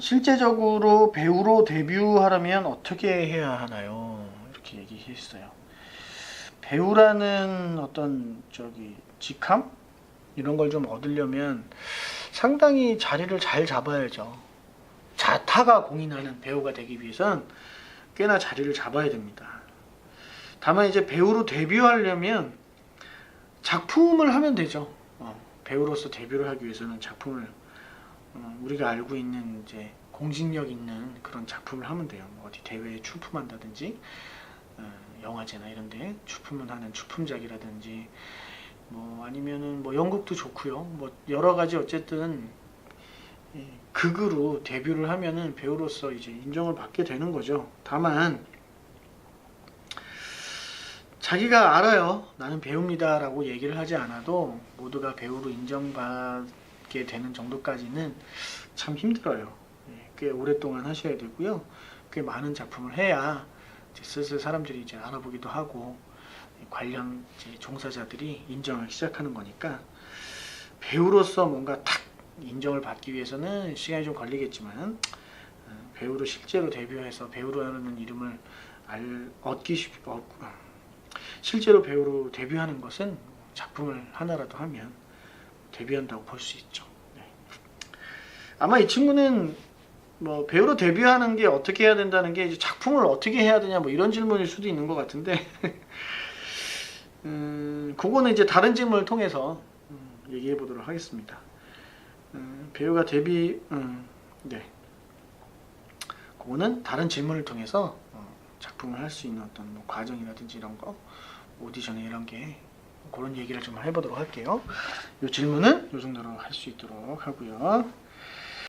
실제적으로 배우로 데뷔하려면 어떻게 해야 하나요? 이렇게 얘기했어요. 배우라는 어떤 저기 직함 이런 걸 좀 얻으려면 상당히 자리를 잘 잡아야죠. 자타가 공인하는 배우가 되기 위해선 꽤나 자리를 잡아야 됩니다. 다만 이제 배우로 데뷔하려면 작품을 하면 되죠. 어, 배우로서 데뷔를 하기 위해서는 작품을 어, 우리가 알고 있는 이제 공신력 있는 그런 작품을 하면 돼요. 뭐 어디 대회에 출품한다든지 어, 영화제나 이런데 출품을 하는 출품작이라든지 뭐 아니면은 뭐 연극도 좋고요. 뭐 여러 가지 어쨌든 이 극으로 데뷔를 하면은 배우로서 이제 인정을 받게 되는 거죠. 다만 자기가 알아요. 나는 배우입니다라고 얘기를 하지 않아도 모두가 배우로 인정받 게 되는 정도까지는 참 힘들어요. 예, 꽤 오랫동안 하셔야 되고요. 꽤 많은 작품을 해야 슬슬 사람들이 이제 알아보기도 하고 관련 이제 종사자들이 인정을 시작하는 거니까 배우로서 뭔가 탁 인정을 받기 위해서는 시간이 좀 걸리겠지만 어, 배우로 실제로 데뷔해서 배우라는 이름을 알, 얻기 쉽, 얻, 실제로 배우로 데뷔하는 것은 작품을 하나라도 하면 데뷔한다고 볼 수 있죠. 네. 아마 이 친구는 뭐 배우로 데뷔하는 게 어떻게 해야 된다는 게 작품을 어떻게 해야 되냐 뭐 이런 질문일 수도 있는 것 같은데 음, 그거는 이제 다른 질문을 통해서 음, 얘기해 보도록 하겠습니다. 음, 배우가 데뷔 음, 네. 그거는 다른 질문을 통해서 어, 작품을 할 수 있는 어떤 뭐 과정이라든지 이런 거 오디션 이런 게 그런 얘기를 좀 해보도록 할게요. 이 질문은 이 정도로 할 수 있도록 하고요.